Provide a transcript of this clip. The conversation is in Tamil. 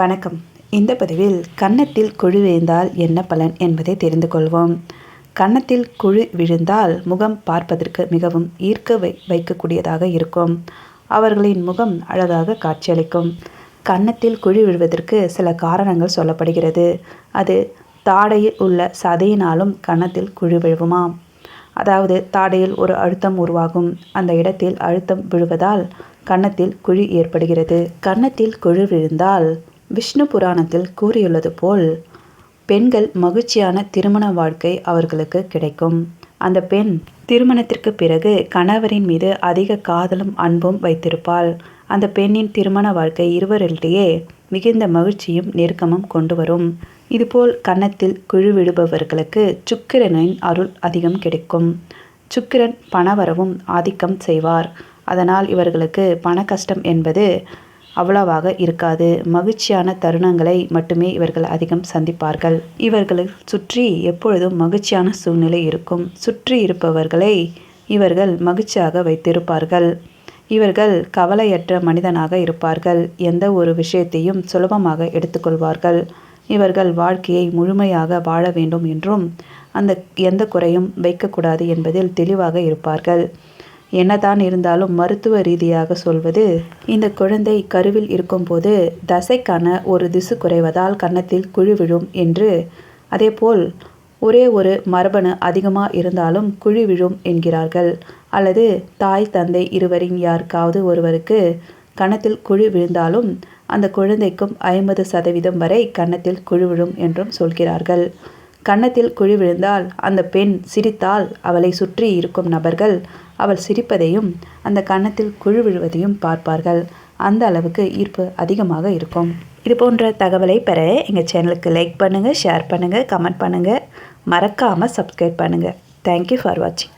வணக்கம். இந்த பதிவில் கன்னத்தில் குழி விழுந்தால் என்ன பலன் என்பதை தெரிந்து கொள்வோம். கன்னத்தில் குழு விழுந்தால் முகம் பார்ப்பதற்கு மிகவும் ஈர்க்க வை வைக்கக்கூடியதாக இருக்கும். அவர்களின் முகம் அழகாக காட்சியளிக்கும். கன்னத்தில் குழி விழுவதற்கு சில காரணங்கள் சொல்லப்படுகிறது. அது தாடையில் உள்ள சதையினாலும் கன்னத்தில் குழி விழுவுமாம். அதாவது தாடையில் ஒரு அழுத்தம் உருவாகும். அந்த இடத்தில் அழுத்தம் விழுவதால் கன்னத்தில் குழி ஏற்படுகிறது. கன்னத்தில் குழி விழுந்தால் விஷ்ணு புராணத்தில் கூறியுள்ளது போல் பெண்கள் மகிழ்ச்சியான திருமண வாழ்க்கை அவர்களுக்கு கிடைக்கும். அந்த பெண் திருமணத்திற்கு பிறகு கணவரின் மீது அதிக காதலும் அன்பும் வைத்திருப்பாள். அந்த பெண்ணின் திருமண வாழ்க்கை இருவரிடையே மிகுந்த மகிழ்ச்சியும் நெருக்கமும் கொண்டு வரும். இதுபோல் கன்னத்தில் குழு விடுபவர்களுக்கு சுக்கிரனின் அருள் அதிகம் கிடைக்கும். சுக்கிரன் பணவரவும் ஆதிக்கம் செய்வார். அதனால் இவர்களுக்கு பண கஷ்டம் என்பது அவ்வளவாக இருக்காது. மகிழ்ச்சியான தருணங்களை மட்டுமே இவர்கள் அதிகம் சந்திப்பார்கள். இவர்களை சுற்றி எப்பொழுதும் மகிழ்ச்சியான சூழ்நிலை இருக்கும். சுற்றி இருப்பவர்களை இவர்கள் மகிழ்ச்சியாக வைத்திருப்பார்கள். இவர்கள் கவலையற்ற மனிதனாக இருப்பார்கள். எந்த ஒரு விஷயத்தையும் சுலபமாக எடுத்துக்கொள்வார்கள். இவர்கள் வாழ்க்கையை முழுமையாக வாழ வேண்டும் என்றும் அந்த எந்த குறையும் வைக்கக்கூடாது என்பதில் தெளிவாக இருப்பார்கள். என்னதான் இருந்தாலும் மருத்துவ ரீதியாக சொல்வது இந்த குழந்தை கருவில் இருக்கும்போது தசைக்கான ஒரு திசு குறைவதால் கன்னத்தில் குழி விழும் என்று. அதேபோல் ஒரே ஒரு மரபணு அதிகமாக இருந்தாலும் குழி விழும் என்கிறார்கள். அல்லது தாய் தந்தை இருவரின் யாருக்காவது ஒருவருக்கு கணத்தில் குழி விழுந்தாலும் அந்த குழந்தைக்கும் ஐம்பது சதவீதம் வரை கன்னத்தில் குழி விழும் என்றும் சொல்கிறார்கள். கன்னத்தில் குழி விழுந்தால் அந்த பெண் சிரித்தால் அவளை சுற்றி இருக்கும் நபர்கள் அவள் சிரிப்பதையும் அந்த கன்னத்தில் குழி விழுவதையும் பார்ப்பார்கள். அந்த அளவுக்கு ஈர்ப்பு அதிகமாக இருக்கும். இது போன்ற தகவலை பெற எங்கள் சேனலுக்கு லைக் பண்ணுங்கள் ஷேர் பண்ணுங்கள் கமெண்ட் பண்ணுங்கள் மறக்காமல் சப்ஸ்கிரைப் பண்ணுங்கள் தேங்க்யூ ஃபார் வாட்சிங்